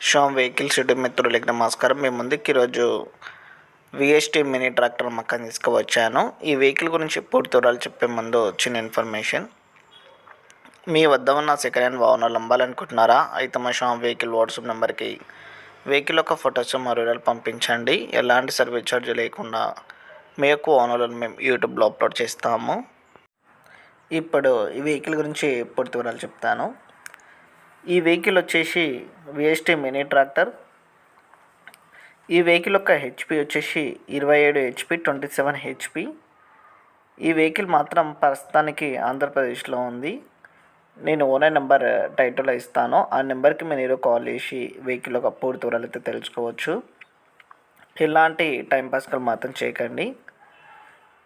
Sam vehicle city మిత్రులకి నమస్కారం. మేము ముందుకు ఈరోజు విఎస్టీ మినీ ట్రాక్టర్ మక్కని తీసుకువచ్చాను. ఈ వెహికల్ గురించి పూర్తి వివరాలు చెప్పే ముందు చిన్న ఇన్ఫర్మేషన్. మీ వద్ద ఉన్న సెకండ్ హ్యాండ్ వాహనాలు అమ్మాలనుకుంటున్నారా అయితే మా షామ్ వెహికల్ వాట్సాప్ నెంబర్కి వెహికల్ యొక్క ఫొటోస్ మరియు వివరాలు పంపించండి. ఎలాంటి సర్వీస్ ఛార్జ్ లేకుండా మీ యొక్క ఓనర్లను మేము యూట్యూబ్లో అప్లోడ్ చేస్తాము. ఇప్పుడు ఈ వెహికల్ గురించి పూర్తి వివరాలు చెప్తాను. ఈ వెహికల్ వచ్చేసి విఎస్టీ మినీ ట్రాక్టర్. ఈ వెహికల్ యొక్క హెచ్పి వచ్చేసి ఇరవై ఏడు హెచ్పి ట్వంటీ సెవెన్ హెచ్పి ఈ వెహికల్ మాత్రం ప్రస్తుతానికి ఆంధ్రప్రదేశ్లో ఉంది. నేను ఓనర్ నెంబర్ టైటిల్లో ఇస్తాను. ఆ నెంబర్కి మీరు కాల్ చేసి వెహికల్ ఒక పూర్తి వివరాలు అయితే తెలుసుకోవచ్చు. ఇలాంటి టైంపాస్లు మాత్రం చేయకండి.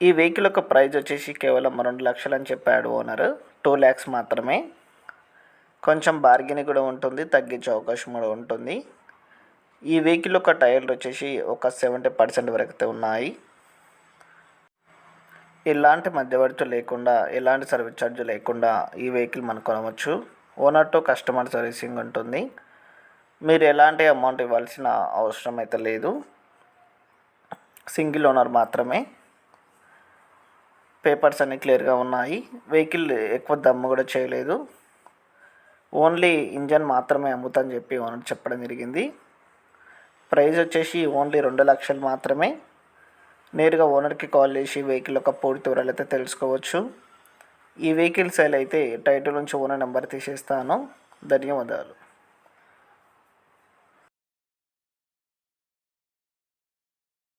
ఈ వెహికల్ యొక్క ప్రైజ్ వచ్చేసి కేవలం రెండు లక్షలు అని చెప్పాడు ఓనర్. టూ ల్యాక్స్ మాత్రమే. కొంచెం బార్గెన్ కూడా ఉంటుంది తగ్గించే అవకాశం కూడా ఉంటుంది. ఈ వెహికల్ యొక్క టైర్లు వచ్చేసి ఒక సెవెంటీ పర్సెంట్ వరకు అయితే ఉన్నాయి. ఎలాంటి మధ్యవర్తి లేకుండా ఎలాంటి సర్వీస్ ఛార్జ్ లేకుండా ఈ వెహికల్ మనం కొనవచ్చు. ఓనర్ టు కస్టమర్ సర్వీసింగ్ ఉంటుంది. మీరు ఎలాంటి అమౌంట్ ఇవ్వాల్సిన అవసరం అయితే లేదు. సింగిల్ ఓనర్ మాత్రమే. పేపర్స్ అన్నీ క్లియర్గా ఉన్నాయి. వెహికల్ ఎక్కువ దమ్ము కూడా చేయలేదు. ఓన్లీ ఇంజన్ మాత్రమే అమ్ముతాని చెప్పి ఓనర్ చెప్పడం జరిగింది. ప్రైస్ వచ్చేసి ఓన్లీ రెండు లక్షలు మాత్రమే. నేరుగా ఓనర్కి కాల్ చేసి వెహికల్ యొక్క పూర్తి వివరాలు అయితే తెలుసుకోవచ్చు. ఈ వెహికల్ సేల్ అయితే టైటిల్ నుంచి ఓనర్ నెంబర్ తీసేస్తాను. ధన్యవాదాలు.